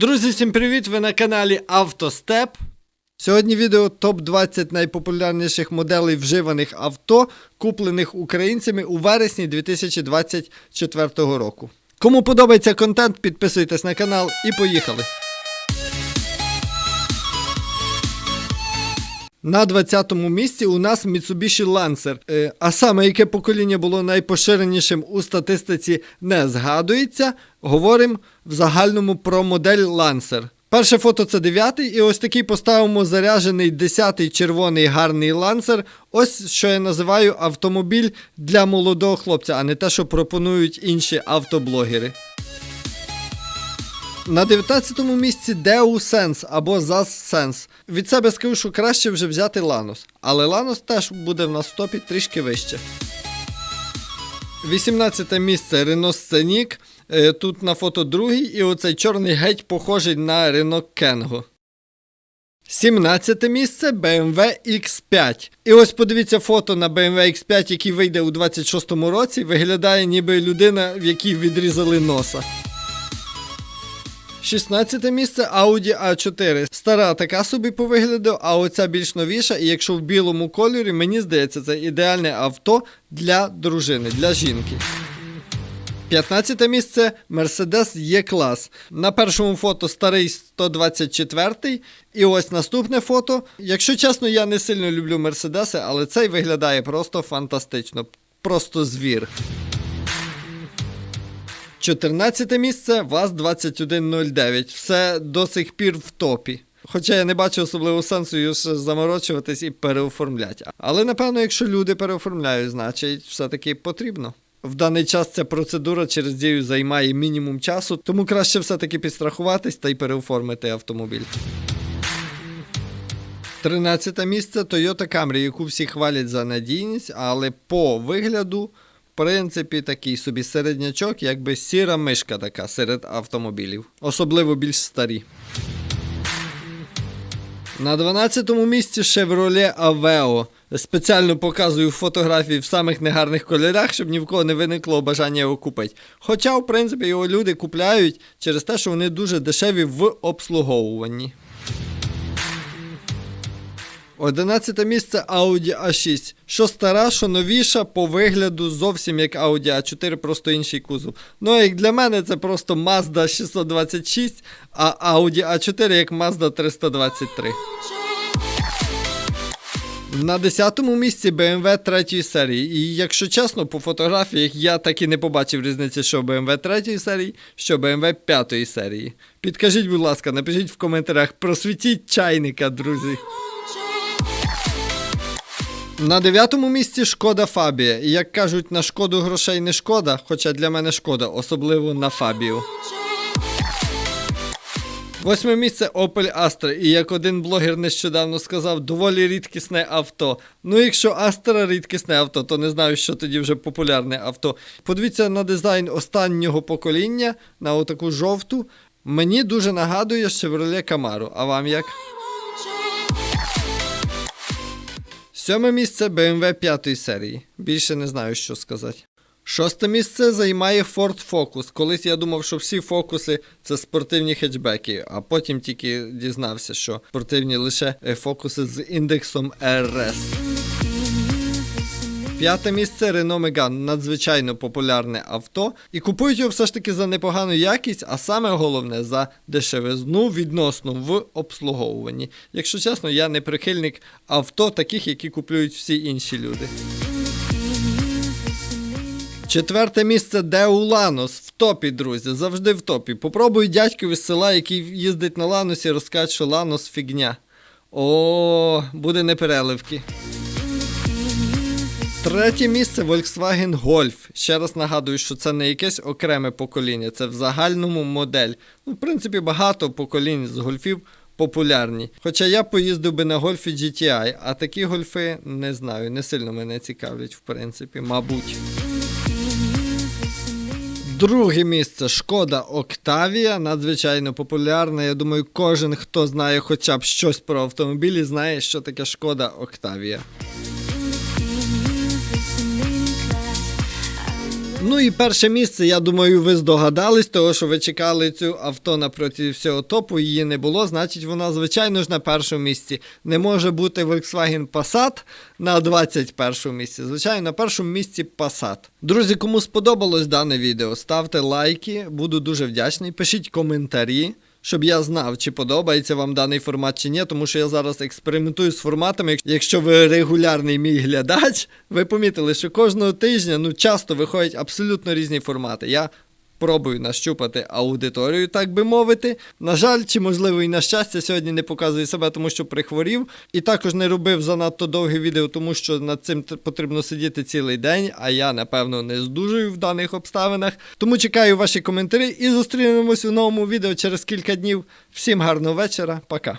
Друзі, всім привіт! Ви на каналі Автостеп. Сьогодні відео топ-20 найпопулярніших моделей вживаних авто, куплених українцями у вересні 2024 року. Кому подобається контент, підписуйтесь на канал і поїхали. На 20-му місці у нас Mitsubishi Lancer. Е, а саме яке покоління було найпоширенішим у статистиці не згадується. Говоримо в загальному про модель Lancer. Перше фото це 9-й, і ось такий поставимо заряджений 10-й червоний гарний лансер. Ось що я називаю автомобіль для молодого хлопця, а не те, що пропонують інші автоблогери. На 19-му місці DeuSense або ZAS Sense. Від себе скажу, що краще вже взяти Lanos. Але Lanos теж буде в нас топі трішки вище. 18 місце Renault Scenic. Е, Тут на фото другий, і оцей чорний геть похожий на Renault Kangoo. 17 місце BMW X5. І ось подивіться фото на BMW X5, який вийде у 26-му році. Виглядає ніби людина, в якій відрізали носа. 16 місце Audi A4. Стара така собі по вигляду, а оця більш новіша. І якщо в білому кольорі, мені здається, це ідеальне авто для дружини, для жінки. 15 місце Mercedes E-клас. На першому фото старий 124 І ось наступне фото. Якщо чесно, я не сильно люблю Мерседеси, але цей виглядає просто фантастично. Просто звір. 14 місце ВАЗ-2109. Все до сих пір в топі. Хоча я не бачу особливого сенсу ще заморочуватись і переоформляти. Але напевно, якщо люди переоформляють, значить все-таки потрібно. В даний час ця процедура через дію займає мінімум часу, тому краще все-таки підстрахуватись та й переоформити автомобіль. 13 місце Toyota Camry, яку всі хвалять за надійність, але по вигляду, принципі, такий собі середнячок, якби сіра мишка така серед автомобілів, особливо більш старі. На 12-му місці Chevrolet Aveo. Спеціально показую фотографії в самих негарних кольорах, щоб ні в кого не виникло бажання його купити. Хоча, в принципі, його люди купляють через те, що вони дуже дешеві в обслуговуванні. 11 місце Audi A6. Що стара, що новіша, по вигляду зовсім як Audi A4, просто інший кузов. Ну, як для мене, це просто Mazda 626, а Audi A4 як Mazda 323. На 10-му місці BMW 3 серії. І якщо чесно, по фотографіях я так і не побачив різниці, що BMW 3 серії, що BMW 5 серії. Підкажіть, будь ласка, напишіть в коментарях, просвітіть чайника, друзі. На дев'ятому місці шкода Фабія. І як кажуть, на шкоду грошей не шкода, хоча для мене шкода, особливо на Фабію. Восьме місце Opel Astra. І як один блогер нещодавно сказав, доволі рідкісне авто. Ну, якщо Astra рідкісне авто, то не знаю, що тоді вже популярне авто. Подивіться на дизайн останнього покоління, на отаку жовту. Мені дуже нагадує Chevrolet Camaro. А вам як? Сьоме місце BMW 5 серії. Більше не знаю, що сказати. Шосте місце займає Ford Focus. Колись я думав, що всі фокуси це спортивні хетчбеки, а потім тільки дізнався, що спортивні лише е, фокуси з індексом RS. П'яте місце Renault Megane. Надзвичайно популярне авто. І купують його все ж таки за непогану якість, а саме головне за дешевизну відносно в обслуговуванні. Якщо чесно, я не прихильник авто, таких, які купують всі інші люди. Четверте місце Деу Ланос в топі, друзі, завжди в топі. Попробуй дядькові з села, який їздить на Ланосі, розкаже, що Ланос фігня. О, буде непереливки. Третє місце Volkswagen Golf. Ще раз нагадую, що це не якесь окреме покоління, це в загальному модель. Ну, в принципі, багато поколінь з гольфів популярні. Хоча я поїздив би на гольфі GTI, а такі гольфи не знаю, не сильно мене цікавлять, в принципі, мабуть. Друге місце Шкода Октавія, надзвичайно популярна. Я думаю, кожен, хто знає хоча б щось про автомобілі, знає, що таке Шкода Октавія. Ну і перше місце, я думаю, ви здогадались, того, що ви чекали цю авто напроти всього топу, її не було, значить вона, звичайно ж, на першому місці. Не може бути Volkswagen Passat на 21 місці. Звичайно, на першому місці Passat. Друзі, кому сподобалось дане відео, ставте лайки, буду дуже вдячний. Пишіть коментарі. Щоб я знав, чи подобається вам даний формат чи ні, тому що я зараз експериментую з форматами. Якщо ви регулярний мій глядач, ви помітили, що кожного тижня ну часто виходять абсолютно різні формати. Я пробую нащупати аудиторію, так би мовити. На жаль, чи можливо і на щастя, сьогодні не показую себе, тому що прихворів. І також не робив занадто довге відео, тому що над цим потрібно сидіти цілий день, а я, напевно, не здужую в даних обставинах. Тому чекаю ваші коментарі і зустрінемось у новому відео через кілька днів. Всім гарного вечора, пока.